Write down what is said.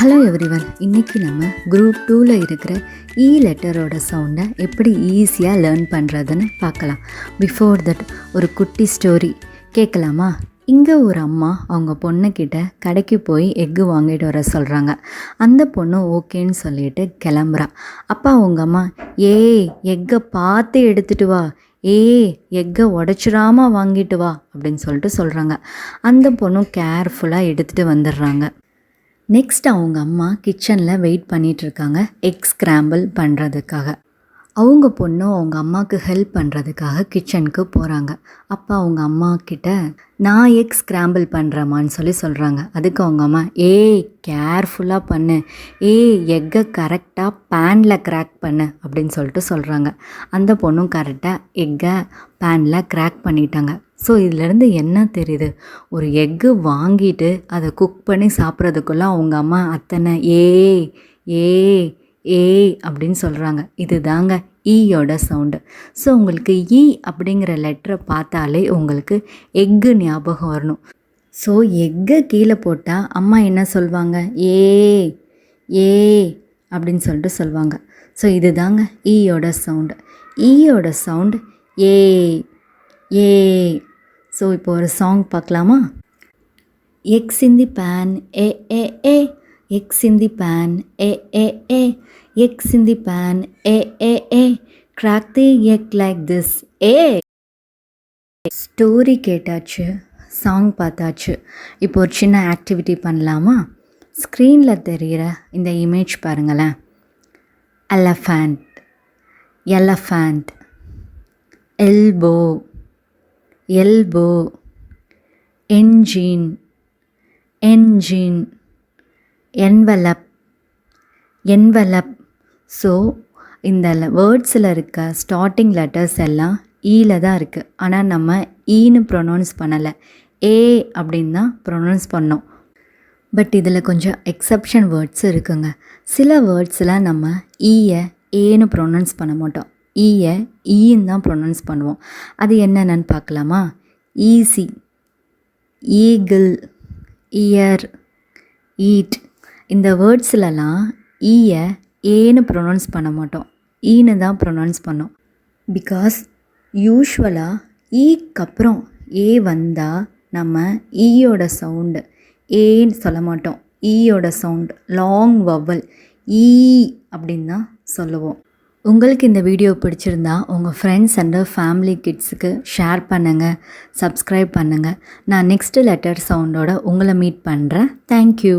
Hello everyone இன்றைக்கி நம்ம group டூவில் இருக்கிற இ லெட்டரோட சவுண்டை எப்படி ஈஸியாக லேர்ன் பண்ணுறதுன்னு பார்க்கலாம். பிஃபோர் தட் ஒரு குட்டி ஸ்டோரி கேட்கலாமா? இங்கே ஒரு அம்மா அவங்க பொண்ணுக்கிட்ட கடைக்கு போய் எக்கு வாங்கிட்டு வர சொல்கிறாங்க அந்த பொண்ணு ஓகேன்னு சொல்லிட்டு கிளம்புறா. அப்பா அவங்க அம்மா ஏ எக்கை பார்த்து எடுத்துட்டு வா. ஏ எக்கை உடச்சிடாமல் வாங்கிட்டு வா. அப்படின்னு சொல்லிட்டு சொல்கிறாங்க அந்த பொண்ணும் கேர்ஃபுல்லாக எடுத்துகிட்டு வந்துடுறாங்க. நெக்ஸ்ட் அவங்க அம்மா கிச்சனில் வெயிட் பண்ணிகிட்ருக்காங்க எக் ஸ்க்ராம்பிள் பண்ணுறதுக்காக அவங்க பொண்ணும் அவங்க அம்மாவுக்கு ஹெல்ப் பண்ணுறதுக்காக கிச்சனுக்கு போகிறாங்க அப்போ அவங்க அம்மா கிட்ட நான் எக் ஸ்க்ராம்பிள் பண்ணுறேம்மான்னு சொல்லி சொல்கிறாங்க அதுக்கு அவங்க அம்மா ஏய் கேர்ஃபுல்லாக பண்ணு. ஏய் எக்கை கரெக்டாக பேனில் கிராக் பண்ணு. அப்படின்னு சொல்லிட்டு சொல்கிறாங்க அந்த பொண்ணும் கரெக்டாக எக்கை பேனில் கிராக் பண்ணிட்டாங்க. ஸோ இதுலேருந்து என்ன தெரியுது? ஒரு எக்கு வாங்கிட்டு அதை குக் பண்ணி சாப்பிட்றதுக்குள்ளே அவங்க அம்மா அத்தனை ஏ ஏ ஏ அப்படின்னு சொல்கிறாங்க இது தாங்க ஈயோட சவுண்டு ஸோ உங்களுக்கு ஈ அப்படிங்கிற லெட்டரை பார்த்தாலே உங்களுக்கு எக்கு ஞாபகம் வரணும். ஸோ எக்கை கீழே போட்டால் அம்மா என்ன சொல்லுவாங்க ஏ ஏ அப்படின்னு சொல்லிட்டு சொல்லுவாங்க ஸோ இது தாங்க ஈயோட e சவுண்டு ஈயோட e சவுண்டு ஏ ஏ. ஸோ இப்போ ஒரு சாங் பார்க்கலாமா? Eggs in the pan eh eh eh. Eggs in the pan eh eh eh. Eggs in the pan eh eh eh. Crack the egg like this a story கேட்டாச்சு song பார்த்தாச்சு. இப்போ ஒரு சின்ன activity பண்ணலாமா? ஸ்க்ரீனில் தெரிகிற இந்த இமேஜ் பாருங்களேன். Elephant elephant elbow elbow engine engine envelope envelope so இந்த வேர்ட்ஸில் இருக்க ஸ்டார்டிங் லெட்டர்ஸ் எல்லாம் e ஈல தான் இருக்குது ஆனால் நம்ம e ஈன்னு ப்ரொனவுன்ஸ் பண்ணலை. ஏ அப்படின்னு தான் ப்ரொனவுன்ஸ் பண்ணோம். பட் இதில் கொஞ்சம் எக்ஸப்ஷன் வேர்ட்ஸ் இருக்குங்க. சில வேர்ட்ஸில் நம்ம ஈயை ஏன்னு ப்ரொனவுன்ஸ் பண்ண மாட்டோம். E ஈயை ஈன்னு தான் ப்ரொனவுன்ஸ் பண்ணுவோம். அது என்னென்னு பார்க்கலாமா? ஈஸி ஈகிள் இயர் ஈட் இந்த வேர்ட்ஸ்லலாம் ஈயை ஏன்னு ப்ரொனவுன்ஸ் பண்ண மாட்டோம். ஈன்னு தான் ப்ரொனவுன்ஸ் பண்ணோம். பிகாஸ் யூஸ்வலாக ஈக்கு அப்புறம் ஏ வந்தால் நம்ம ஈயோட சவுண்டு ஏன்னு சொல்ல மாட்டோம். ஈயோட சவுண்ட் லாங் வவல் ஈ அப்படின்னு தான் சொல்லுவோம். உங்களுக்கு இந்த வீடியோ பிடிச்சிருந்தா உங்கள் ஃப்ரெண்ட்ஸ் அண்டு ஃபேமிலி கிட்ஸுக்கு ஷேர் பண்ணுங்கள் சப்ஸ்கிரைப் பண்ணுங்கள் நான் நெக்ஸ்ட்டு லெட்டர் சவுண்டோட உங்களை மீட் பண்ணுறேன் தேங்க்யூ